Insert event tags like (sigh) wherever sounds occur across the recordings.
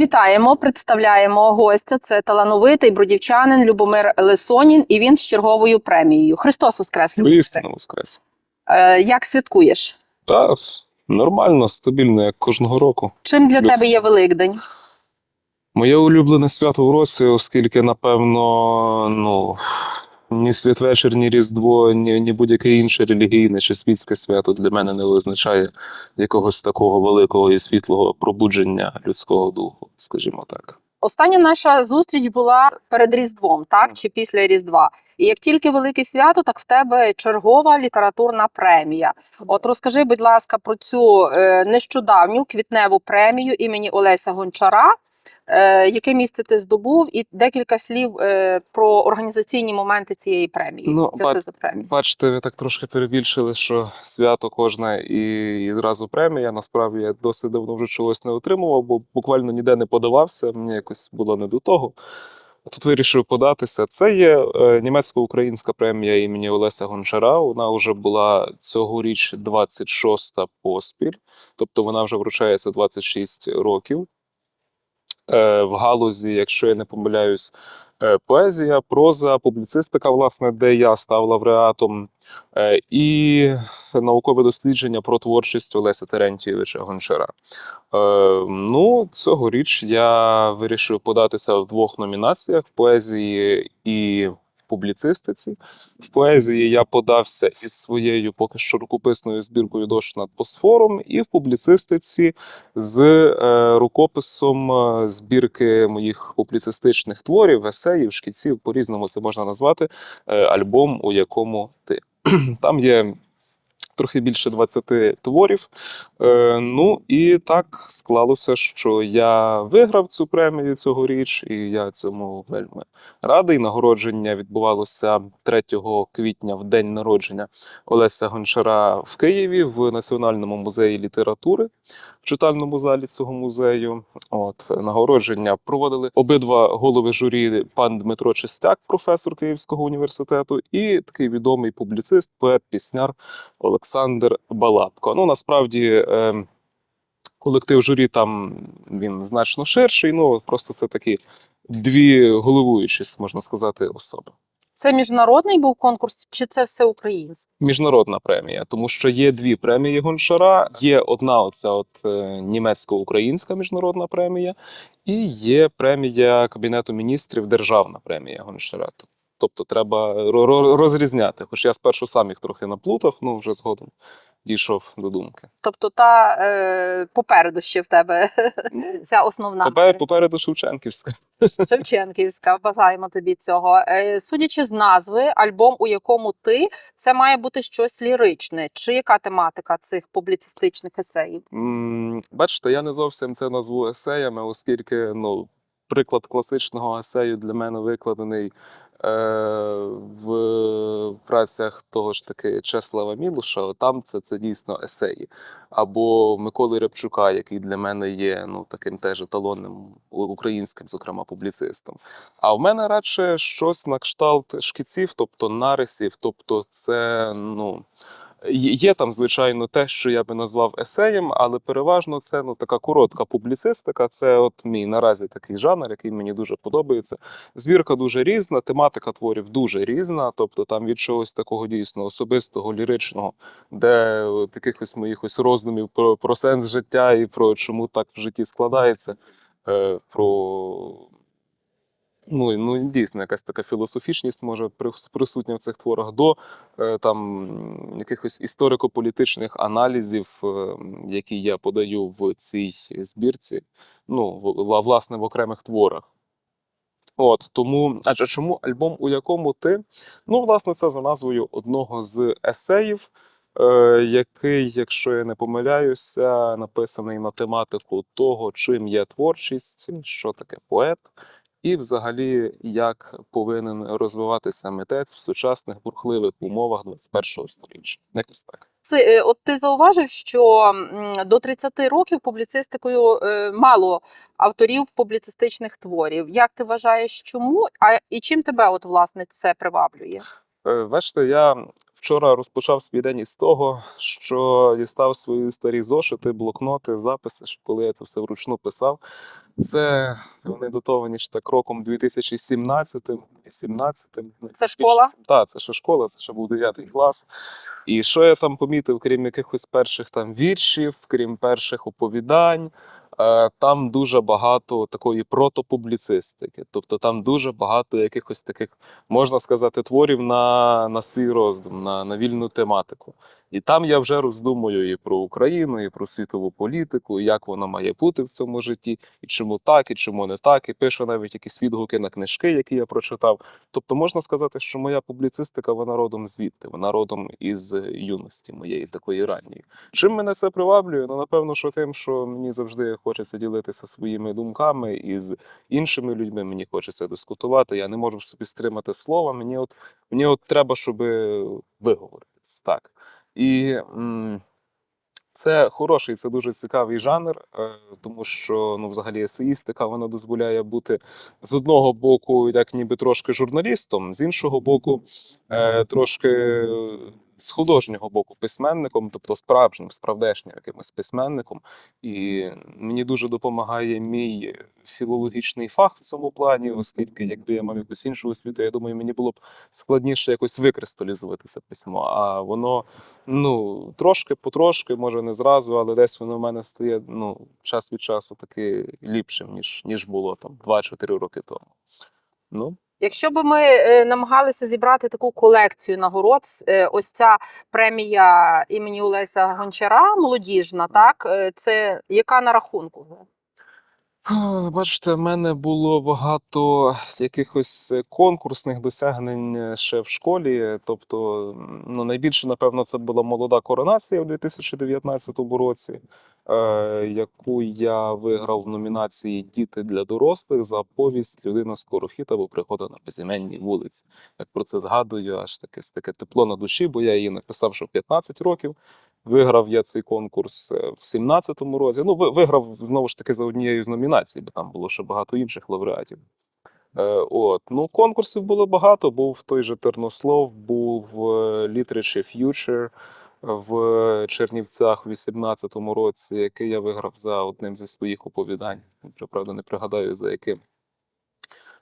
Вітаємо, представляємо гостя. Це талановитий бродівчанин Любомир Лисонін, і він з черговою премією. Христос Воскрес! Воістину воскрес. Е, Як святкуєш? Та нормально, стабільно, як кожного року. Чим для Люблю тебе є Великдень? Моє улюблене свято в році, оскільки, напевно, ну. Ні святвечір, ні Різдво, ні, ні будь-яке інше релігійне чи світське свято для мене не визначає якогось такого великого і світлого пробудження людського духу, скажімо так. Остання наша зустріч була перед Різдвом, так чи після Різдва. І як тільки велике свято, так в тебе чергова літературна премія. От розкажи, будь ласка, про цю е, нещодавню квітневу премію імені Олеся Гончара. Е, яке місце ти здобув, і декілька слів е, про організаційні моменти цієї премії. Ну, Що ба- це за премія? Бачите, ви так трошки перебільшили, що свято кожне і, і одразу премія. Насправді я досить давно вже чогось не отримував, бо буквально ніде не подавався. Мені якось було не до того. Тут вирішив податися. Це є е, німецько-українська премія імені Олеся Гончара. Вона вже була цьогоріч 26-та поспіль, тобто вона вже вручається 26 років. Е, в галузі, якщо я не помиляюсь, е, поезія, проза, публіцистика, власне, де я став лауреатом, е, і наукове дослідження про творчість Олеся Терентійовича Гончара. Ну, цьогоріч я вирішив податися в двох номінаціях: поезії і публіцистиці. В поезії я подався із своєю поки що рукописною збіркою дощ над Босфором, і в публіцистиці з е, рукописом е, збірки моїх публіцистичних творів, есеїв, шкіців, по-різному це можна назвати, е, альбом, у якому ти. (clears throat) Там є трохи більше 20 творів. Е, ну і так склалося, що я виграв цю премію цьогоріч, і я цьому вельми радий. Нагородження відбувалося 3 квітня в день народження Олеся Гончара в Києві в Національному музеї літератури в читальному залі цього музею. От нагородження проводили обидва голови журі, пан Дмитро Чистяк, професор Київського університету, і такий відомий публіцист, поет, пісняр Олександр Балабко. Ну насправді. Е, Колектив журі там він значно ширший. Ну просто це такі дві головуючі, можна сказати, особи. Це міжнародний був конкурс, чи це все українське? Міжнародна премія, тому що є дві премії Гончара. Є одна оця от е, німецько-українська міжнародна премія, і є премія Кабінету міністрів Державна премія Гончара. Тобто треба ро- розрізняти. Хоч я спершу сам їх трохи наплутав, ну вже згодом дійшов до думки. Тобто та е, попереду ще в тебе (laughs) ця основна Тепер попереду Шевченківська. (laughs) Шевченківська. Бажаємо тобі цього. Е, судячи з назви, альбом, у якому ти, це має бути щось ліричне. Чи яка тематика цих публіцистичних есеїв? М, Бачите, я не зовсім це назву есеями, оскільки ну, приклад класичного есею для мене викладений в працях того ж таки Чеслава Мілуша. Там це, це дійсно есеї. Або Миколи Рябчука, який для мене є ну, таким теж еталонним українським, зокрема, публіцистом. А в мене радше щось на кшталт шкіців, тобто нарисів, тобто це ну. Є там, звичайно, те, що я би назвав есеєм, але переважно це ну така коротка публіцистика. Це от мій наразі такий жанр, який мені дуже подобається. Збірка дуже різна, тематика творів дуже різна. Тобто там від чогось такого дійсно особистого, ліричного, де от якихось моїх ось роздумів про, про сенс життя і про чому так в житті складається. е, Про Ну, ну дійсно, якась така філософічність може присутня в цих творах до е, там якихось історико-політичних аналізів, е, які я подаю в цій збірці, ну, в- власне, в окремих творах. От тому, адже чому альбом, у якому ти? Ну, власне, це за назвою одного з есеїв, е, який, якщо я не помиляюся, написаний на тематику того, чим є творчість, що таке поет, і взагалі як повинен розвиватися митець в сучасних бурхливих умовах 21 століття. Якось так. Це, е, от ти зауважив, що до 30 років публіцистикою е, мало авторів публіцистичних творів. Як ти вважаєш, чому? А і чим тебе от власне це приваблює? Е, Бачите, я вчора розпочав свій день із того, що дістав свої старі зошити, блокноти, записи, коли я це все вручну писав. Це вони датовані ще так роком 2017 18 Це школа? Так, це ще школа, це ще був 9 клас. І що я там помітив, крім якихось перших там віршів, крім перших оповідань, там дуже багато такої протопубліцистики. Тобто там дуже багато якихось таких, можна сказати, творів на, на свій роздум, на, на вільну тематику. І там я вже роздумую і про Україну, і про світову політику, і як вона має бути в цьому житті, і чому так, і чому не так. І пишу навіть якісь відгуки на книжки, які я прочитав. Тобто можна сказати, що моя публіцистика вона родом звідти, вона родом із юності моєї такої ранньої. Чим мене це приваблює? Ну напевно, що тим, що мені завжди хочеться ділитися своїми думками і з іншими людьми. Мені хочеться дискутувати. Я не можу собі стримати слова. Мені от мені от треба, щоб виговоритись. Так. І це хороший, це дуже цікавий жанр, е, тому що ну, взагалі есеїстика вона дозволяє бути з одного боку, як ніби трошки журналістом, з іншого боку, е, трошки з художнього боку письменником, тобто справжнім, справдешнім якимось письменником. І мені дуже допомагає мій філологічний фах в цьому плані, оскільки якби я мав якусь іншу освіту, я думаю, мені було б складніше якось викристалізувати це письмо. А воно ну трошки потрошки, може не зразу, але десь воно в мене стає ну час від часу таки ліпшим, ніж ніж було там 2-4 роки тому. Ну, Якщо б ми е, намагалися зібрати таку колекцію нагород, е, ось ця премія імені Олеся Гончара, молодіжна, так е, це яка на рахунку? Бачите, в мене було багато якихось конкурсних досягнень ще в школі. Тобто, ну, найбільше, напевно, це була молода коронація в 2019 році, яку я виграв в номінації Діти для дорослих за повість Людина скорохіт або пригода на безіменній вулиці. Як про це згадую, аж таке, таке тепло на душі, бо я її написав ще в 15 років. Виграв я цей конкурс е, в 17-му році. Ну, виграв знову ж таки за однією з номінацій, бо там було ще багато інших лауреатів. Е, от. Ну, конкурсів було багато. Був той же Тернослов, був е, Literature Future в Чернівцях у 18-му році, який я виграв за одним зі своїх оповідань. Правда не пригадаю за яким.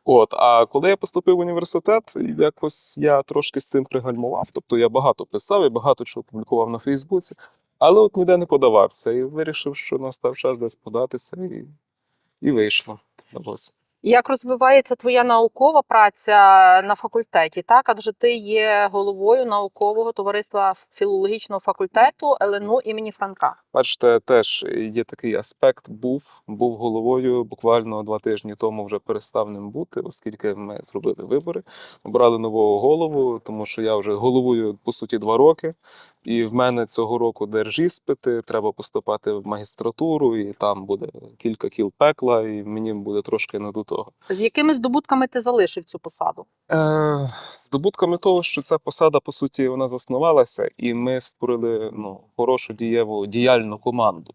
От, а коли я поступив в університет, якось я трошки з цим пригальмував. Тобто я багато писав і багато чого публікував на Фейсбуці, але от ніде не подавався. І вирішив, що настав час десь податися, і, і вийшло. Ось. Як розвивається твоя наукова праця на факультеті? Так, адже ти є головою наукового товариства філологічного факультету ЛНУ імені Франка. Бачите, теж є такий аспект. Був був головою. Буквально два тижні тому вже перестав ним бути, оскільки ми зробили вибори, обрали нового голову, тому що я вже головую по суті два роки. І в мене цього року держіспити, треба поступати в магістратуру, і там буде кілька кіл пекла, і мені буде трошки не до того. З якими здобутками ти залишив цю посаду? Е, здобутками того, що ця посада, по суті, вона заснувалася, і ми створили ну, хорошу дієву діяльну команду.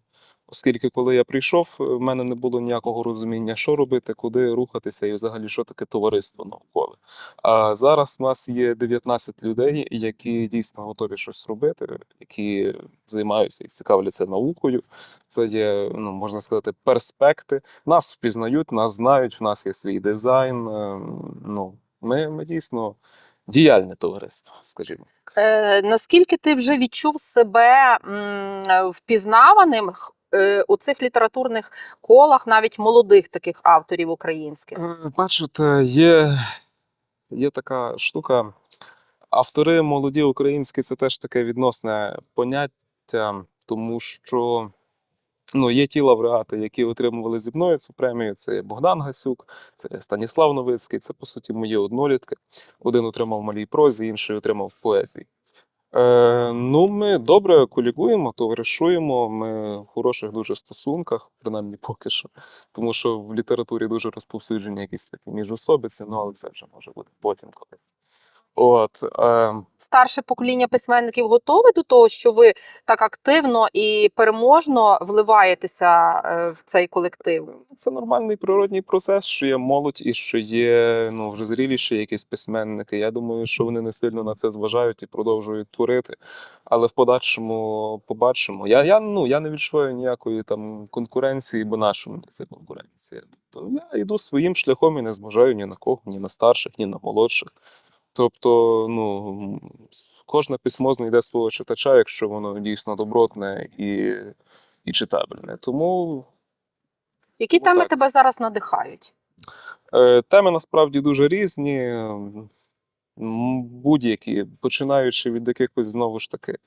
Оскільки, коли я прийшов, е, в мене не було ніякого розуміння, що робити, куди рухатися, і взагалі, що таке товариство наукове. А зараз у нас є 19 людей, які дійсно готові щось робити, які займаються і цікавляться наукою. Це є, ну можна сказати, перспекти. Нас впізнають, нас знають, в нас є свій дизайн. е, Ну, ми, ми дійсно діяльне товариство, скажімо. Е, наскільки ти вже відчув себе м, впізнаваним у цих літературних колах, навіть молодих таких авторів українських? Е, Бачите, є, є така штука. Автори молоді українські це теж таке відносне поняття, тому що ну, є ті лауреати, які отримували зі мною цю премію. Це Богдан Гасюк, це Станіслав Новицький, це по суті мої однолітки. Один отримав малій прозі, інший отримав поезії. Е, ну, ми добре колігуємо, товаришуємо. Ми в хороших дуже стосунках, принаймні поки що. Тому що в літературі дуже розповсюджені якісь такі міжособиці, ну але це вже може бути потім, коли От, е, Старше покоління письменників готове до того, що ви так активно і переможно вливаєтеся е, в цей колектив. це нормальний природній процес, що є молодь і що є ну, вже зріліші якісь письменники. Я думаю, що вони не сильно на це зважають і продовжують творити. Але в подальшому побачимо. Я, я, ну, я не відчуваю ніякої там конкуренції, бо нашому це конкуренція. Тобто я йду своїм шляхом і не зважаю ні на кого, ні на старших, ні на молодших. Тобто, ну, кожне письмо знайде свого читача, якщо воно дійсно добротне і, і читабельне. Тому Які тому теми так. тебе зараз надихають? Е, Теми насправді дуже різні, будь-які, починаючи від якихось знову ж таки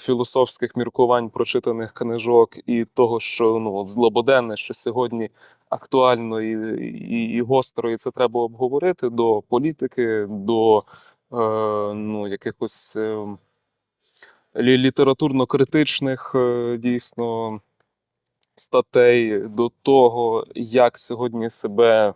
філософських міркувань, прочитаних книжок і того, що ну, злободенне, що сьогодні актуально і, і, і гостро, і це треба обговорити, до політики, до е, ну, якихось е, літературно-критичних е, дійсно статей до того, як сьогодні себе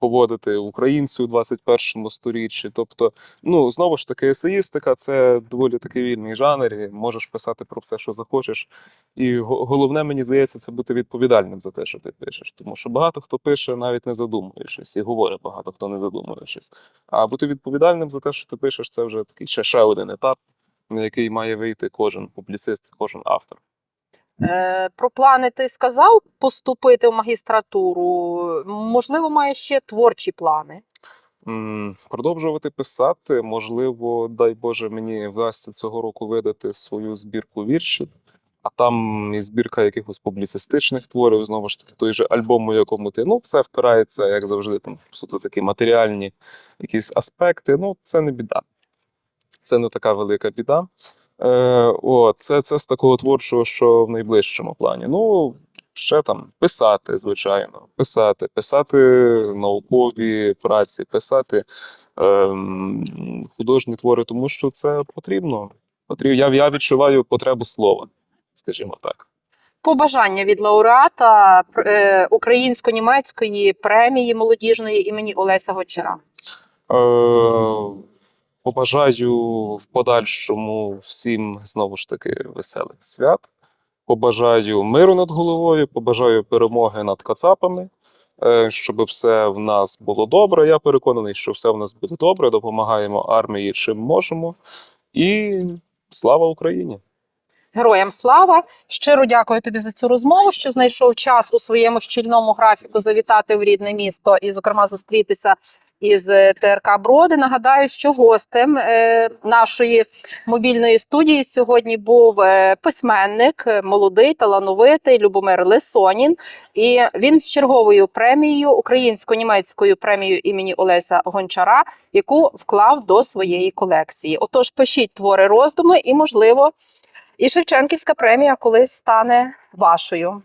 поводити українцю у 21 сторіччі. Тобто, ну знову ж таки, есеїстика це доволі такий вільний жанр. і Можеш писати про все, що захочеш. І головне, мені здається, це бути відповідальним за те, що ти пишеш. Тому що багато хто пише, навіть не задумуючись, і говорить багато хто не задумуючись. А бути відповідальним за те, що ти пишеш, це вже такий ще, ще один етап, на який має вийти кожен публіцист, кожен автор. Е, Про плани ти сказав поступити в магістратуру. Можливо, маєш ще творчі плани. Продовжувати писати, можливо, дай Боже, мені вдасться цього року видати свою збірку віршів, а там і збірка якихось публіцистичних творів, знову ж таки, той же альбом, у якому ти ну, все впирається, як завжди, там суто такі матеріальні якісь аспекти. Ну, це не біда. Це не така велика біда. Е, о, це, це з такого творчого, що в найближчому плані. Ну, ще там писати, звичайно, писати, писати наукові праці, писати ем, художні твори, тому що це потрібно. Я, я відчуваю потребу слова, скажімо так. Побажання від лауреата е, українсько-німецької премії молодіжної імені Олеся Гончара. Е, побажаю в подальшому всім знову ж таки веселих свят. Побажаю миру над головою, побажаю перемоги над кацапами, е, щоб все в нас було добре. Я переконаний, що все в нас буде добре. Допомагаємо армії чим можемо. І слава Україні! Героям слава! Щиро дякую тобі за цю розмову, що знайшов час у своєму щільному графіку завітати в рідне місто і, зокрема, зустрітися із е, ТРК Броди. Нагадаю, що гостем е, нашої мобільної студії сьогодні був е, письменник, молодий, талановитий Любомир Лисонін. І він з черговою премією, українсько-німецькою премією імені Олеся Гончара, яку вклав до своєї колекції. Отож, пишіть твори роздуми і, можливо, і Шевченківська премія колись стане вашою.